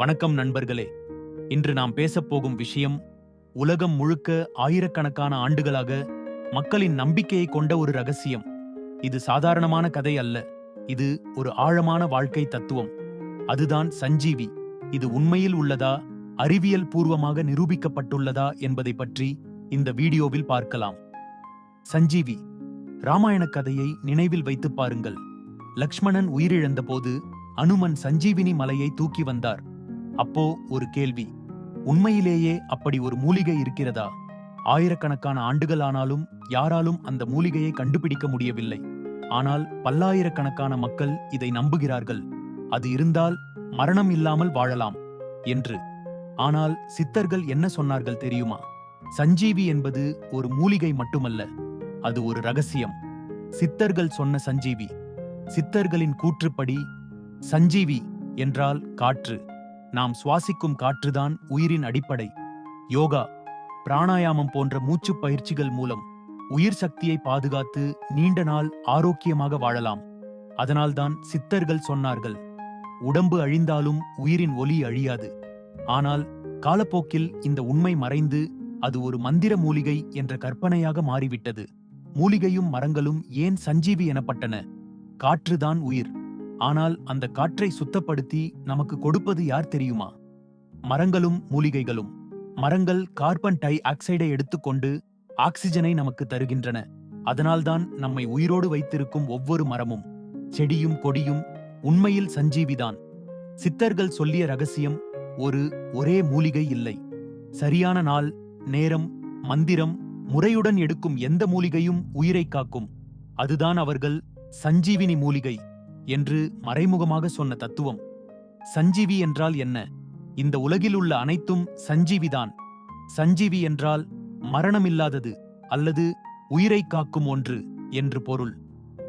வணக்கம் நண்பர்களே. இன்று நாம் பேசப்போகும் விஷயம் உலகம் முழுக்க ஆயிரக்கணக்கான ஆண்டுகளாக மக்களின் நம்பிக்கையை கொண்ட ஒரு ரகசியம். இது சாதாரணமான கதை அல்ல. இது ஒரு ஆழமான வாழ்க்கை தத்துவம். அதுதான் சஞ்சீவி. இது உண்மையில் உள்ளதா அறிவியல் பூர்வமாக நிரூபிக்கப்பட்டுள்ளதா என்பதை பற்றி இந்த வீடியோவில் பார்க்கலாம். சஞ்சீவி ராமாயண கதையை நினைவில் வைத்துப் பாருங்கள். லக்ஷ்மணன் உயிரிழந்தபோது அனுமன் சஞ்சீவினி மலையை தூக்கி வந்தார். அப்போ ஒரு கேள்வி உண்மையிலேயே அப்படி ஒரு மூலிகை இருக்கிறதா? ஆயிரக்கணக்கான ஆண்டுகள் ஆனாலும் யாராலும் அந்த மூலிகையை கண்டுபிடிக்க முடியவில்லை. ஆனால் பல்லாயிரக்கணக்கான மக்கள் இதை நம்புகிறார்கள். அது இருந்தால் மரணம் இல்லாமல் வாழலாம் என்று. ஆனால் சித்தர்கள் என்ன சொன்னார்கள் தெரியுமா? சஞ்சீவி என்பது ஒரு மூலிகை மட்டுமல்ல அது ஒரு ரகசியம். சித்தர்கள் சொன்ன சஞ்சீவி சித்தர்களின் கூற்றுப்படி சஞ்சீவி என்றால் காற்று. நாம் சுவாசிக்கும் காற்றுதான் உயிரின் அடிப்படை. யோகா பிராணாயாமம் போன்ற மூச்சுப் பயிற்சிகள் மூலம் உயிர் சக்தியை பாதுகாத்து நீண்ட நாள் ஆரோக்கியமாக வாழலாம். அதனால்தான் சித்தர்கள் சொன்னார்கள் உடம்பு அழிந்தாலும் உயிரின் ஒலி அழியாது. ஆனால் காலப்போக்கில் இந்த உண்மை மறைந்து அது ஒரு மந்திர மூலிகை என்ற கற்பனையாக மாறிவிட்டது. மூலிகையும் மரங்களும் ஏன் சஞ்சீவி எனப்பட்டன? காற்றுதான் உயிர். ஆனால் அந்த காற்றை சுத்தப்படுத்தி நமக்கு கொடுப்பது யார் தெரியுமா? மரங்களும் மூலிகைகளும். மரங்கள் கார்பன் டை ஆக்சைடை எடுத்துக்கொண்டு ஆக்சிஜனை நமக்கு தருகின்றன. அதனால்தான் நம்மை உயிரோடு வைத்திருக்கும் ஒவ்வொரு மரமும் செடியும் கொடியும் உண்மையில் சஞ்சீவிதான். சித்தர்கள் சொல்லிய ரகசியம் ஒரு ஒரே மூலிகை இல்லை. சரியான நாள் நேரம் மந்திரம் முறையுடன் எடுக்கும் எந்த மூலிகையும் உயிரை காக்கும். அதுதான் அவர்கள் சஞ்சீவினி மூலிகை. என்று மறைமுகமாக சொன்ன தத்துவம். சஞ்சீவி என்றால் என்ன? இந்த உலகில் உள்ள அனைத்தும் சஞ்சீவிதான். சஞ்சீவி என்றால் மரணமில்லாதது அல்லது உயிரை காக்கும் ஒன்று என்று பொருள்.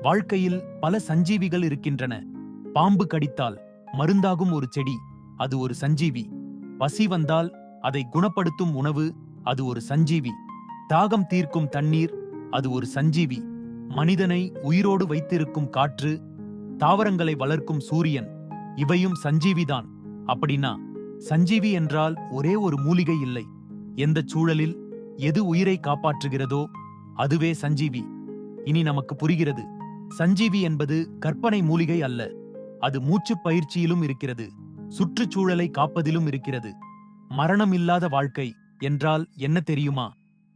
வாழ்க்கையில் பல சஞ்சீவிகள் இருக்கின்றன. பாம்பு கடித்தால் மருந்தாகும் ஒரு செடி அது ஒரு சஞ்சீவி. பசி வந்தால் அதை குணப்படுத்தும் உணவு அது ஒரு சஞ்சீவி. தாகம் தீர்க்கும் தண்ணீர் அது ஒரு சஞ்சீவி. மனிதனை உயிரோடு வைத்திருக்கும் காற்று தாவரங்களை வளர்க்கும் சூரியன் இவையும் சஞ்சீவிதான். அப்படின்னா சஞ்சீவி என்றால் ஒரே ஒரு மூலிகை இல்லை. எந்த சூழலில் எது உயிரை காப்பாற்றுகிறதோ அதுவே சஞ்சீவி. இனி நமக்கு புரிகிறது. சஞ்சீவி என்பது கற்பனை மூலிகை அல்ல. அது மூச்சுப் பயிற்சியிலும் இருக்கிறது. சுற்றுச்சூழலை காப்பதிலும் இருக்கிறது. மரணம் இல்லாத வாழ்க்கை என்றால் என்ன தெரியுமா?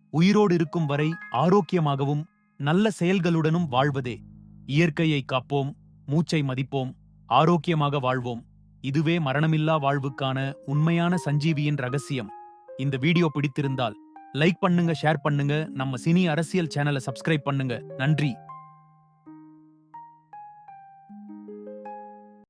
உயிரோடு இருக்கும் வரை ஆரோக்கியமாகவும் நல்ல செயல்களுடனும் வாழ்வதே. இயற்கையை காப்போம் மூச்சை மதிப்போம் ஆரோக்கியமாக வாழ்வோம். இதுவே மரணமில்லா வாழ்வுக்கான உண்மையான சஞ்சீவியின் ரகசியம். இந்த வீடியோ பிடித்திருந்தால் லைக் பண்ணுங்க ஷேர் பண்ணுங்க. நம்ம சினி அரசியல் சேனலை சப்ஸ்கிரைப் பண்ணுங்க. நன்றி.